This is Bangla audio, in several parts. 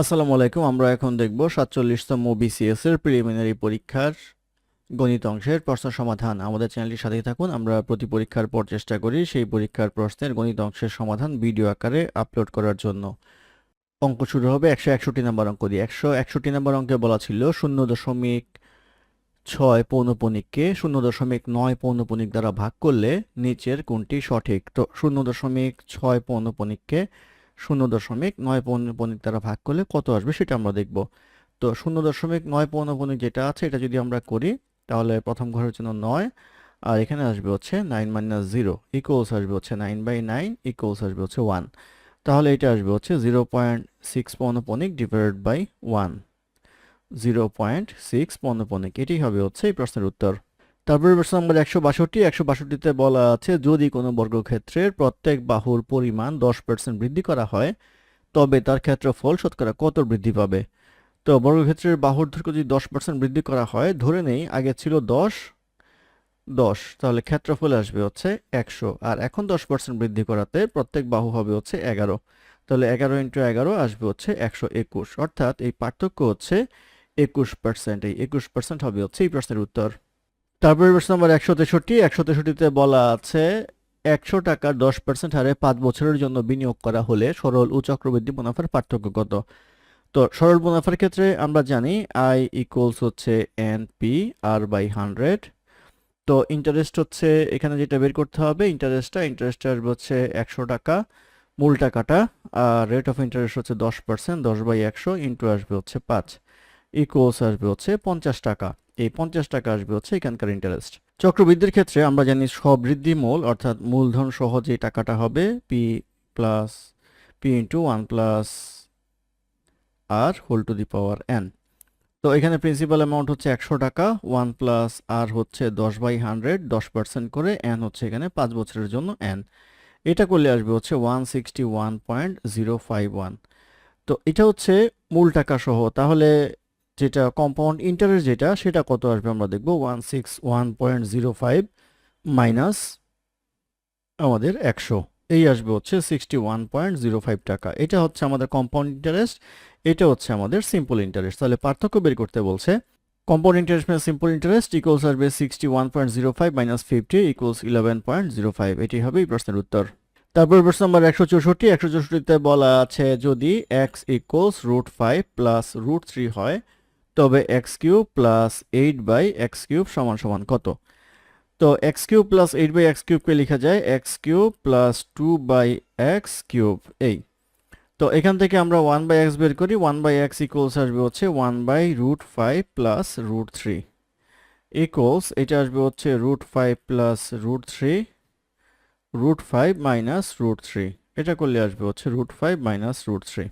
আসসালামু আলাইকুম, আমরা এখন দেখব সাতচল্লিশতম বিসিএস এর প্রিলিমিনারি পরীক্ষার গণিত অংশের প্রশ্ন সমাধান। আমাদের চ্যানেলটির সাথেই থাকুন, আমরা প্রতি পরীক্ষার পর চেষ্টা করি সেই পরীক্ষার প্রশ্নের গণিত অংশের সমাধান ভিডিও আকারে আপলোড করার জন্য। অঙ্ক শুরু হবে একশো একষট্টি নম্বর অঙ্ক দিয়ে। একশো একষট্টি নম্বর অঙ্কে বলা ছিল শূন্য দশমিক ছয় পৌনপণিককে শূন্য দশমিক নয় পৌনপণিক দ্বারা ভাগ করলে নিচের কোনটি সঠিক? তো শূন্য দশমিক ছয় পৌনপণিককে শূন্য দশমিক নয় পৌনপণিক দ্বারা ভাগ করলে কত আসবে সেটা আমরা দেখব। তো শূন্য দশমিক নয় পৌনপণিক যেটা আছে এটা যদি আমরা করি, তাহলে প্রথম ঘরের জন্য নয়, আর এখানে আসবে হচ্ছে নাইন মাইনাস জিরো ইকুয়ালস আসবে হচ্ছে নাইন বাই নাইন ইকুয়ালস আসবে হচ্ছে ওয়ান। তাহলে এটা আসবে হচ্ছে zero point six পৌনপণিক divided by one. Zero point six পৌনপণিক এটি হবে হচ্ছে এই প্রশ্নের উত্তর। তারপরে প্রশ্ন নম্বর একশো বাষট্টি, একশো বাষট্টিতে বলা আছে। যদি কোনো বর্গক্ষেত্রের প্রত্যেক বাহুর পরিমাণ দশ পার্সেন্ট বৃদ্ধি করা হয়, তবে তার ক্ষেত্রফল শতকরা কত বৃদ্ধি পাবে? তো বর্গক্ষেত্রের বাহুর দৈর্ঘ্য যদি দশ পার্সেন্ট বৃদ্ধি করা হয়, ধরে নেই, আগে ছিল দশ দশ, তাহলে ক্ষেত্রফল আসবে হচ্ছে একশো। আর এখন দশ পার্সেন্ট বৃদ্ধি করাতে প্রত্যেক বাহু হবে হচ্ছে এগারো। তাহলে এগারো ইন্টু এগারো আসবে হচ্ছে একশো একুশ। অর্থাৎ এই পার্থক্য হচ্ছে একুশ পার্সেন্ট এই একুশ পার্সেন্ট হবে হচ্ছে এই প্রশ্নের উত্তর। তারপরে প্রশ্ন নম্বর একশো তেষট্টি, একশো তেষট্টিতে বলা আছে, একশো টাকার দশ পার্সেন্ট হারে পাঁচ বছরের জন্য বিনিয়োগ করা হলে সরল ও চক্রবৃদ্ধি মুনাফার পার্থক্য কত? তো সরল মুনাফার ক্ষেত্রে আমরা জানি আই ইকুয়ালস হচ্ছে N P R by hundred তো ইন্টারেস্ট হচ্ছে, এখানে যেটা বের করতে হবে ইন্টারেস্টটা ইন্টারেস্ট আসবে হচ্ছে একশো টাকা, মূল টাকাটা, আর রেট অফ ইন্টারেস্ট হচ্ছে দশ পার্সেন্ট দশ বাই একশো ইন্টু আসবে হচ্ছে পাঁচ ইকুয়ালস আসবে হচ্ছে পঞ্চাশ টাকা। এই পঞ্চাশ টাকা আসবে হচ্ছে এখানকার ইন্টারেস্ট চক্রবৃদ্ধির ক্ষেত্রে আমরা জানি সবৃদ্ধি মূল, অর্থাৎ মূলধন সহ যে টাকাটা হবে P plus P into one plus R whole to the power N তো এখানে প্রিন্সিপাল অ্যামাউন্ট হচ্ছে একশো টাকা ওয়ান প্লাস আর হচ্ছে দশ বাই হান্ড্রেড দশ পার্সেন্ট করে এন হচ্ছে এখানে পাঁচ বছরের জন্য এন এটা করলে আসবে হচ্ছে one sixty one point zero five one তো এটা হচ্ছে মূল টাকা সহ। তাহলে যেটা কম্পাউন্ড ইন্টারেস্ট যেটা, সেটা কত আসবে আমরা দেখব one six one point zero five minus আমাদের একশো। এই আসবে হচ্ছে sixty one point zero five টাকা। এটা হচ্ছে আমাদের কম্পাউন্ড ইন্টারেস্ট এটা হচ্ছে আমাদের সিম্পল ইন্টারেস্ট তাহলে পার্থক্য বের করতে বলছে কম্পাউন্ড ইন্টারেস্ট মানে সিম্পল ইন্টারেস্ট ইকুয়ালস আসবে sixty one point zero five minus fifty equals eleven point zero five এটি হবে এই প্রশ্নের উত্তর। তারপর প্রশ্ন নম্বর একশো চৌষট্টি। একশো চৌষট্টিতে বলা আছে যদি X equals root five plus root three হয় তবে X cube plus eight by X cube সমান সমান কত? তো X cube plus eight by X কিউবকে লেখা যায় X cube plus two by X cube এই। তো এখান থেকে আমরা ওয়ান বাই এক্স বের করি, ওয়ান বাই এক্স ইকুয়ালস আসবে হচ্ছে one by root five plus root three. Equals এটা আসবে হচ্ছে root five plus root three, root five minus root three. এটা করলে আসবে হচ্ছে root five minus root three.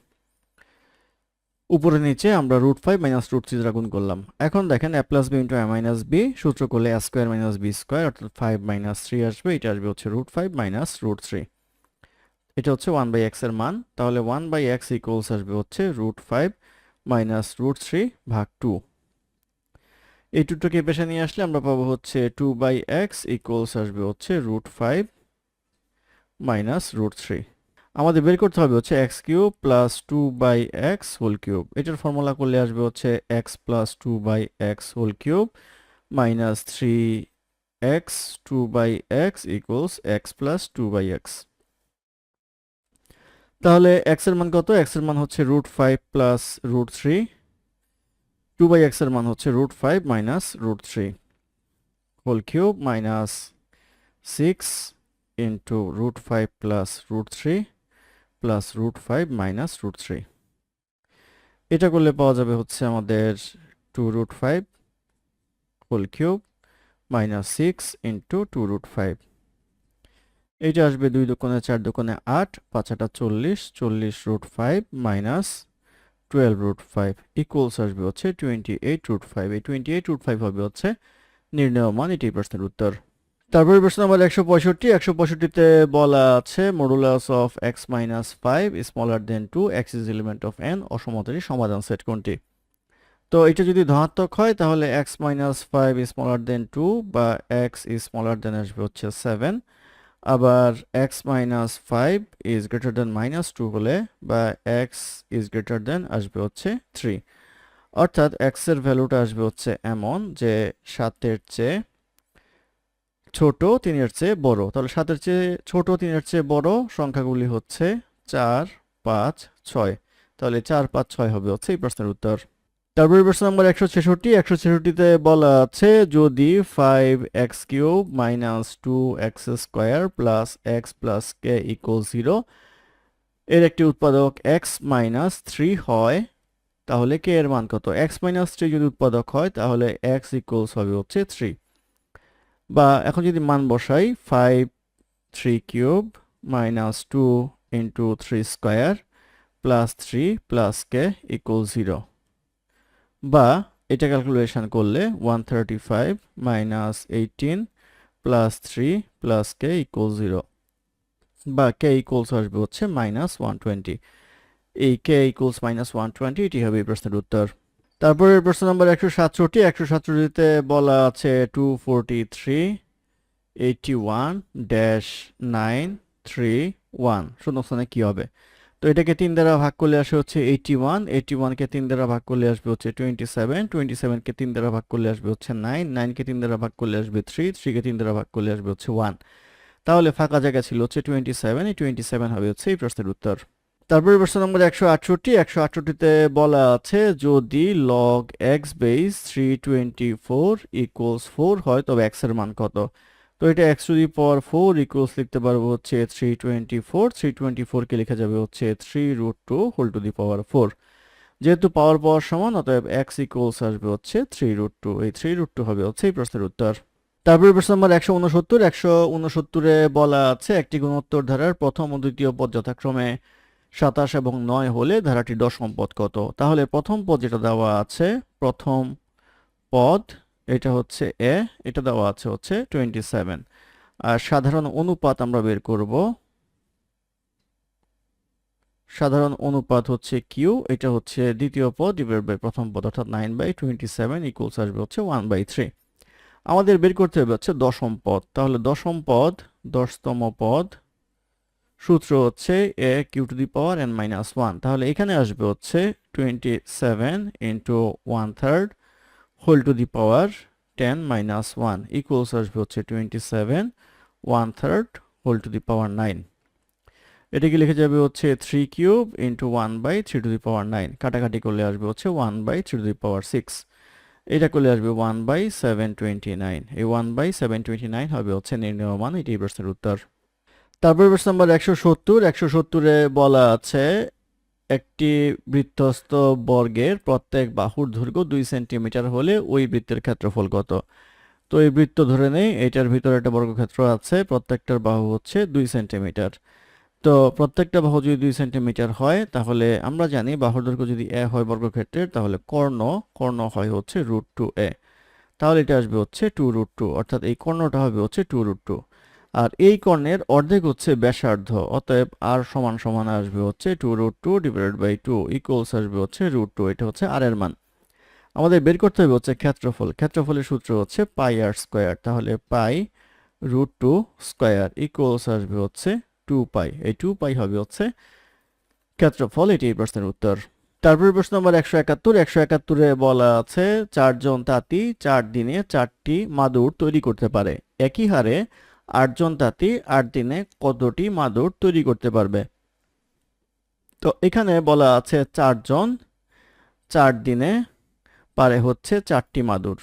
উপরে নিচে আমরা root five minus root three দ্বারা গুণ করলাম। এখন দেখেন A plus B into A minus B, সূত্র করলে A square minus B square, অর্থাৎ ফাইভ মাইনাস থ্রি আসবে, এটা আসবে হচ্ছে root five minus root three. এটা হচ্ছে ওয়ান বাই এক্সের মান, তাহলে ওয়ান বাই এক্স ইকুয়ালস আসবে হচ্ছে root five minus root three ভাগ টু। এই টুটাকে পেশা নিয়ে আসলে আমরা পাবো হচ্ছে টু বাই এক্স ইকুয়ালস আসবে হচ্ছে root five minus root three. আমাদের বের করতে হবে হচ্ছে X cube plus two by X whole cube. এটার ফর্মুলা করলে আসবে হচ্ছে X plus two by X whole cube minus three X two by X equals X plus two by X. তাহলে এক্সের মান কত? এক্সের মান হচ্ছে root five plus root three. Two by এক্সের মান হচ্ছে root five minus root three whole cube minus six into root five plus root three. Plus root five minus root three এটা করলে পাওয়া যাবে হচ্ছে আমাদের two root five whole cube minus six into two root five এইটা আসবে দুই দোকানে চার দোকানে আট, পাঁচ আটা চল্লিশ চল্লিশ root five minus twelve root five equals আসবে হচ্ছে টোয়েন্টি এইট রুট ফাইভ এই টোয়েন্টি এইট রুট ফাইভ হবে হচ্ছে নির্ণয় মান, এটি প্রশ্নের উত্তর। তারপরে প্রশ্ন নাম্বার একশো পঁয়ষট্টি। একশো পঁয়ষট্টিতে বলা আছে modulus of X minus five smaller than two X is element of N অসমতারই সমাধান সেট কোনটি? তো এটা যদি ধনাত্মক হয়, তাহলে X minus five smaller than two বা এক্স ইজ স্মলার দেন আসবে হচ্ছে সেভেন আবার X minus five is greater than minus two হলে বা এক্স ইজ গ্রেটার দেন আসবে হচ্ছে থ্রি অর্থাৎ এক্সের ভ্যালুটা আসবে হচ্ছে এমন যে সাতের চেয়ে ছোট তিনের চেয়ে বড়। তাহলে সাতের চেয়ে ছোট তিনের চেয়ে বড় সংখ্যাগুলি হচ্ছে চার, পাঁচ, ছয়। তাহলে চার, পাঁচ, ছয় হবে হচ্ছে এই প্রশ্নের উত্তর। তারপরে প্রশ্ন নম্বর একশো ছেষট্টি। একশো ছেষট্টিতে বলা আছে, যদি five X cube minus two X square plus X plus K equal zero এর একটি উৎপাদক এক্স মাইনাস থ্রি হয়, তাহলে কে এর মান কত? এক্স মাইনাস থ্রি যদি উৎপাদক হয়, তাহলে এক্স ইকুয়ালস হবে হচ্ছে থ্রি বা এখন যদি মান বসাই five three cube minus two into three square plus three plus K equal zero বা এটা ক্যালকুলেশন করলে one thirty five minus eighteen plus three plus K equal zero বা কে ইকুয়ালস আসবে হচ্ছে মাইনাস ওয়ান টোয়েন্টি এই K equals minus one twenty এটি হবে এই প্রশ্নের উত্তর। তারপরে প্রশ্ন নম্বর একশো সাতষট্টি, একশো সাতষট্টিতে বলা আছে two forty three eighty one dash nine three one শূন্যস্থানে কী হবে? তো এটাকে তিন দ্বারা ভাগ করলে আসে হচ্ছে এইটটি ওয়ান এইটি ওয়ানকে তিন দ্বারা ভাগ করলে আসবে হচ্ছে টোয়েন্টি সেভেন টোয়েন্টি সেভেনকে তিন দ্বারা ভাগ করলে আসবে হচ্ছে নাইন নাইনকে তিন দ্বারা ভাগ করলে আসবে থ্রি থ্রিকে তিন দ্বারা ভাগ করলে আসবে হচ্ছে ওয়ান তাহলে ফাঁকা জায়গা ছিল হচ্ছে টোয়েন্টি সেভেন এই টোয়েন্টি সেভেন হবে হচ্ছে এই প্রশ্নের উত্তর। তারপরে প্রশ্ন নম্বর একশো আটষট্টি, একশো আটষট্টিতে বলা আছে যদি log X base three twenty four equals four হয়, তবে এক্সের মান কত? তো এটা X to the power four equals লিখতে পারব হচ্ছে three twenty four three twenty ফোরকে লেখা যাবে হচ্ছে three root two whole to the power four যেহেতু পাওয়ার পাওয়ার সমান, অতএব এক্স ইকুয়ালস আসবে হচ্ছে থ্রি রুট টু এই থ্রি রুট টু হবে হচ্ছে এই প্রশ্নের উত্তর। তারপরে প্রশ্ন নম্বর একশো উনসত্তর, একশো উনসত্তরে বলা আছে একটি গুণোত্তর ধারার প্রথম ও দ্বিতীয় পদ যথাক্রমে সাতাশ এবং নয় হলে ধারাটি দশম পদ কত? তাহলে প্রথম পদ যেটা দেওয়া আছে, প্রথম পদ, এটা হচ্ছে এ, এটা দেওয়া আছে হচ্ছে টোয়েন্টি সেভেন আর সাধারণ অনুপাত আমরা বের করব। সাধারণ অনুপাত হচ্ছে কিউ এটা হচ্ছে দ্বিতীয় পদ ডিভাইড বাই প্রথম পদ, অর্থাৎ nine by twenty seven equals আসবে হচ্ছে ওয়ান বাই থ্রি আমাদের বের করতে হবে হচ্ছে দশম পদ। তাহলে দশম পদ, দশতম পদ সূত্র হচ্ছে A, Q to the power N minus one. তাহলে এখানে আসবে হচ্ছে twenty seven into one third whole to the power ten minus one. Equals আসবে হচ্ছে twenty seven one third whole to the power nine. এটাকে লিখে যাবে হচ্ছে three cube into one by three to the power nine. কাটাকাটি করলে আসবে হচ্ছে one by three to the power six. এটা করলে আসবে one by seven twenty nine. এই one by seven twenty nine হবে হচ্ছে নির্ণয় মান এটি প্রশ্নের উত্তর। তারপর প্রশ্ন নাম্বার একশো সত্তর, একশো সত্তরে বলা আছে, একটি বৃত্তস্থ বর্গের প্রত্যেক বাহুর দৈর্ঘ্য দুই সেন্টিমিটার হলে ওই বৃত্তের ক্ষেত্রফল কত? তো এই বৃত্ত ধরে নেই, এটার ভিতরে একটা বর্গক্ষেত্র আছে, প্রত্যেকটার বাহু হচ্ছে দুই সেন্টিমিটার। তো প্রত্যেকটা বাহু যদি দুই সেন্টিমিটার হয়, তাহলে আমরা জানি বাহুর দৈর্ঘ্য যদি এ হয় বর্গক্ষেত্রের, তাহলে কর্ণ কর্ণ হয় হচ্ছে রুট টু এ। তাহলে এটা আসবে হচ্ছে টু রুট টু, অর্থাৎ এই কর্ণটা হবে হচ্ছে টু রুট টু। আর এই কর্ণের অর্ধেক হচ্ছে ব্যাসার্ধ, অতএব আর সমান সমান আসবে হচ্ছে two root two divided by two equals আসবে হচ্ছে রুট টু এটা হচ্ছে আর এর মান। আমাদের বের করতে হবে হচ্ছে ক্ষেত্রফল, ক্ষেত্রফলের সূত্র হচ্ছে পাই আর স্কোয়ার তাহলে pi root two square equals আসবে হচ্ছে টু পাই এই টু পাই হবে হচ্ছে ক্ষেত্রফল, এটি এই প্রশ্নের উত্তর। তারপরে প্রশ্ন নম্বর একশো একাত্তর, একশো একাত্তরে বলা আছে, চারজন তাঁতি চার দিনে চারটি মাদুর তৈরি করতে পারে, একই হারে আটজন তাঁতি আট দিনে কতটি মাদুর তৈরি করতে পারবে? তো এখানে বলা আছে চারজন চার দিনে পারে হচ্ছে চারটি মাদুর।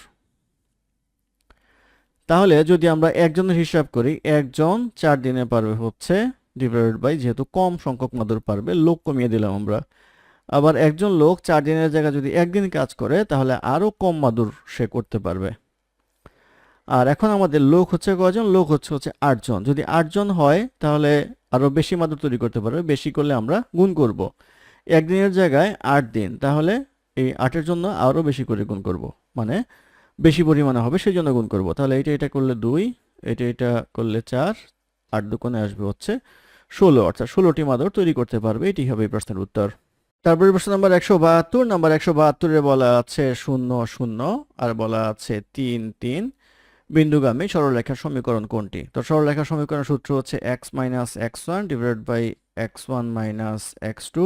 তাহলে যদি আমরা একজনের হিসাব করি, একজন চার দিনে পারবে হচ্ছে ডিভাইডেড বাই যেহেতু কম সংখ্যক মাদুর পারবে, লোক কমিয়ে দিলাম আমরা। আবার একজন লোক চার দিনের জায়গায় যদি একদিন কাজ করে, তাহলে আরও কম মাদুর সে করতে পারবে। আর এখন আমাদের লোক হচ্ছে কয়জন? লোক হচ্ছে হচ্ছে আটজন। যদি আটজন হয়, তাহলে আরও বেশি মাদুর তৈরি করতে পারবে। বেশি করলে আমরা গুণ করব। একদিনের জায়গায় আট দিন। তাহলে এই আটের জন্য আরও বেশি করে গুণ করব। মানে বেশি পরিমাণে হবে সেই জন্য গুণ করব। তাহলে এটা এটা করলে দুই এটা এটা করলে চার, আট দুকোণে আসবে হচ্ছে ষোলো। অর্থাৎ ষোলোটি মাদুর তৈরি করতে পারবে। এটি হবে এই প্রশ্নের উত্তর। তারপরে প্রশ্ন নাম্বার একশো বাহাত্তর। নাম্বার একশো বাহাত্তরে বলা আছে শূন্য শূন্য, আর বলা আছে তিন তিন। বিন্দুগামী সরলরেখার সমীকরণ কোনটি? তো সরলরেখার সমীকরণ সূত্র হচ্ছে X minus X one divided by X one minus X two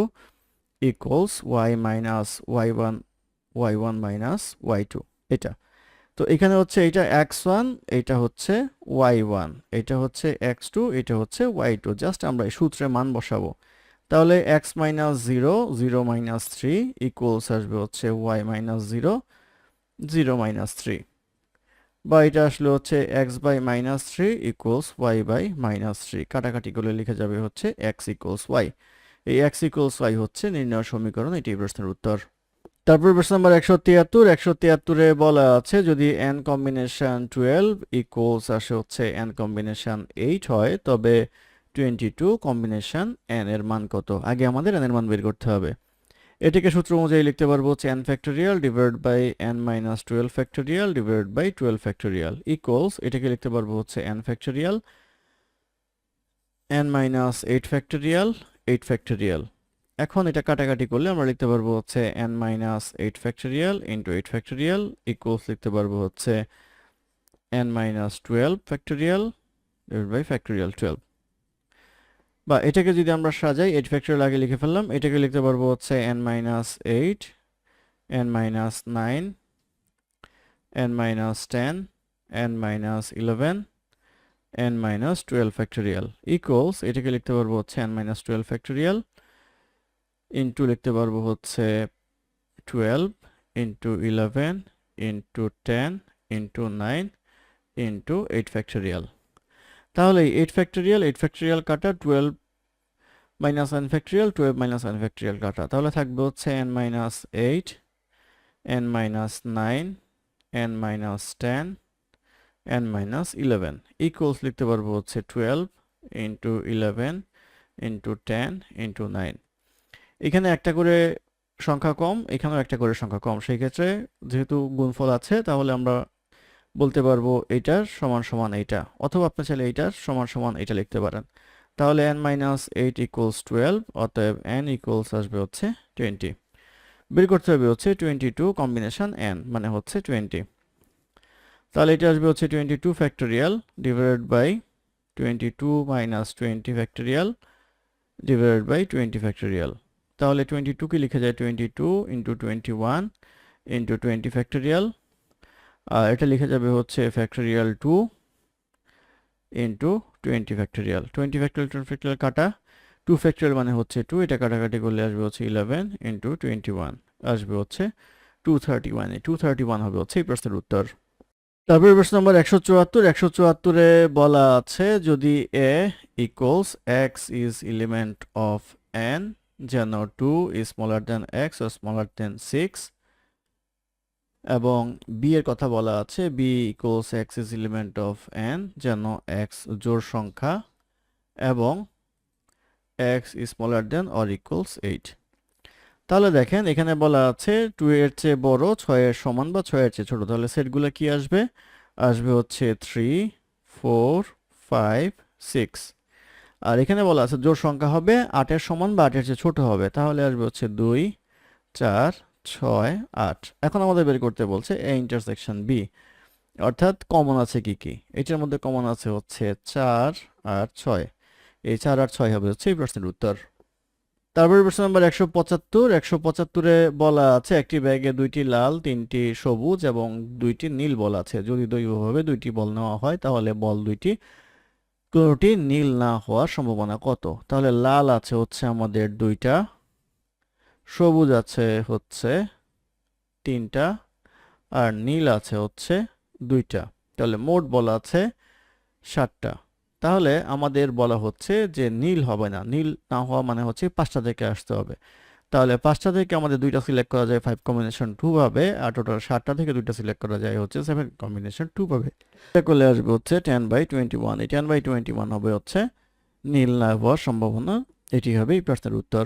equals Y minus Y one Y one minus Y two এটা। তো এখানে হচ্ছে এটা এক্স ওয়ান এটা হচ্ছে ওয়াই ওয়ান এটা হচ্ছে এক্স টু এটা হচ্ছে ওয়াই টু জাস্ট আমরা এই সূত্রে মান বসাবো। তাহলে X minus zero zero minus three equals আসবে হচ্ছে Y minus zero zero minus three বা এটা আসলে হচ্ছে X by minus three equals Y by minus three কাটাকাটি করলে লিখে যাবে হচ্ছে এক্স ইকুয়ালস ওয়াই এই এক্স ইকুয়ালস ওয়াই হচ্ছে নির্ণয় সমীকরণ, এটি প্রশ্নের উত্তর। তারপর প্রশ্ন নাম্বার একশো তিয়াত্তর। একশো তিয়াত্তরে বলা আছে, যদি এন কম্বিনেশন টুয়েলভ ইকুয়ালস আসে হচ্ছে এন কম্বিনেশন এইট হয়, তবে টোয়েন্টি টু কম্বিনেশন এন এর মান কত? আগে আমাদের এন এর মান বের করতে হবে। এটিকে সূত্র অনুযায়ী লিখতে পারব হচ্ছে N factorial divide by N minus twelve factorial divide by twelve factorial equals এটাকে লিখতে পারব হচ্ছে N factorial N minus eight factorial eight factorial এখন এটা কাটাকাটি করলে আমরা লিখতে পারব হচ্ছে N minus eight factorial into eight factorial equals লিখতে পারব হচ্ছে N minus twelve factorial divide by factorial twelve বা এটাকে যদি আমরা সাজাই এইট ফ্যাক্টোরিয়াল আগে লিখে ফেললাম, এটাকে লিখতে পারব হচ্ছে N minus eight N minus nine N minus ten N minus eleven N minus twelve factorial equals এটাকে লিখতে পারব হচ্ছে N minus twelve factorial into লিখতে পারব হচ্ছে twelve into eleven into ten into nine into eight factorial তাহলে এইট ফ্যাক্টোরিয়াল এইট ফ্যাক্টোরিয়াল কাটা twelve minus N factorial twelve minus N factorial কাটা। তাহলে থাকবে হচ্ছে N minus eight N minus nine N minus ten N minus eleven equals লিখতে পারব হচ্ছে twelve into eleven into ten into nine এখানে একটা করে সংখ্যা কম, এখানেও একটা করে সংখ্যা কম। সেই ক্ষেত্রে যেহেতু গুণফল আছে, তাহলে আমরা বলতে পারব এইটার সমান সমান এইটা, অথবা আপনি চাইলে এইটার সমান সমান এটা লিখতে পারেন। তাহলে N minus eight equals twelve অতএব এন ইকুয়ালস আসবে হচ্ছে টোয়েন্টি বের করতে হবে হচ্ছে টোয়েন্টি টু কম্বিনেশন এন মানে হচ্ছে টোয়েন্টি তাহলে এটা আসবে হচ্ছে twenty two factorial divided by twenty two minus twenty factorial divided by twenty factorial তাহলে টোয়েন্টি টুকে লিখে যায় twenty two into twenty one into twenty factorial এটা লিখে যাবে হচ্ছে factorial two into twenty factorial twenty factorial twenty factorial কাটা। টু ফ্যাক্টোরিয়াল মানে হচ্ছে টু এটা কাটাকাটি করলে আসবে হচ্ছে ইলেভেন ইন্টু টোয়েন্টি ওয়ান আসবে হচ্ছে two thirty one two thirty one হবে হচ্ছে এই প্রশ্নের উত্তর। তারপরে প্রশ্ন নম্বর একশো চুয়াত্তর। একশো চুয়াত্তরে বলা আছে, যদি A equals x is element of N যেন two is smaller than x O smaller than six এবং বি এর কথা বলা আছে B equals x is element of N যেন এক্স জোড় সংখ্যা এবং x smaller than or equals eight তাহলে দেখেন, এখানে বলা আছে টু এর চেয়ে বড় ছয়ের সমান বা ছয়ের চেয়ে ছোট। তাহলে সেটগুলো কি আসবে? আসবে হচ্ছে থ্রি ফোর ফাইভ সিক্স আর এখানে বলা আছে জোর সংখ্যা হবে, আটের সমান বা আটের চেয়ে ছোট হবে। তাহলে আসবে হচ্ছে দুই, চার ছয় আট। এখন আমাদের বের করতে বলছে এ ইন্টারসেকশন বি অর্থাৎ কমন আছে কি কি? এটার মধ্যে কমন আছে হচ্ছে চার আর ছয়। এই চার আর ছয় হবে হচ্ছে এই প্রশ্নের উত্তর। তারপরে প্রশ্ন নাম্বার একশো পঁচাত্তর। একশো পঁচাত্তরে বলা আছে, একটি ব্যাগে দুইটি লাল, তিনটি সবুজ এবং দুইটি নীল বল আছে। যদি দৈবভাবে দুইটি বল নেওয়া হয়, তাহলে বল দুইটি কোনোটি নীল না হওয়ার সম্ভাবনা কত? তাহলে লাল আছে হচ্ছে আমাদের দুইটা সবুজ আছে হচ্ছে তিনটা আর নীল আছে হচ্ছে দুইটা। তাহলে মোট বলা আছে ষাটটা তাহলে আমাদের বলা হচ্ছে যে নীল হবে না। নীল না হওয়া মানে হচ্ছে পাঁচটা থেকে আসতে হবে। তাহলে পাঁচটা থেকে আমাদের দুইটা সিলেক্ট করা যায় ফাইভ কম্বিনেশন টু ভাবে, আর টোটাল সাতটা থেকে দুইটা সিলেক্ট করা যায় হচ্ছে সেভেন কম্বিনেশন টু এটা করলে আসবে হচ্ছে টেন বাই টোয়েন্টি ওয়ান এই টেন বাই টোয়েন্টি ওয়ান হবে হচ্ছে নীল না হওয়ার সম্ভাবনা। এটি হবে এই প্রশ্নের উত্তর।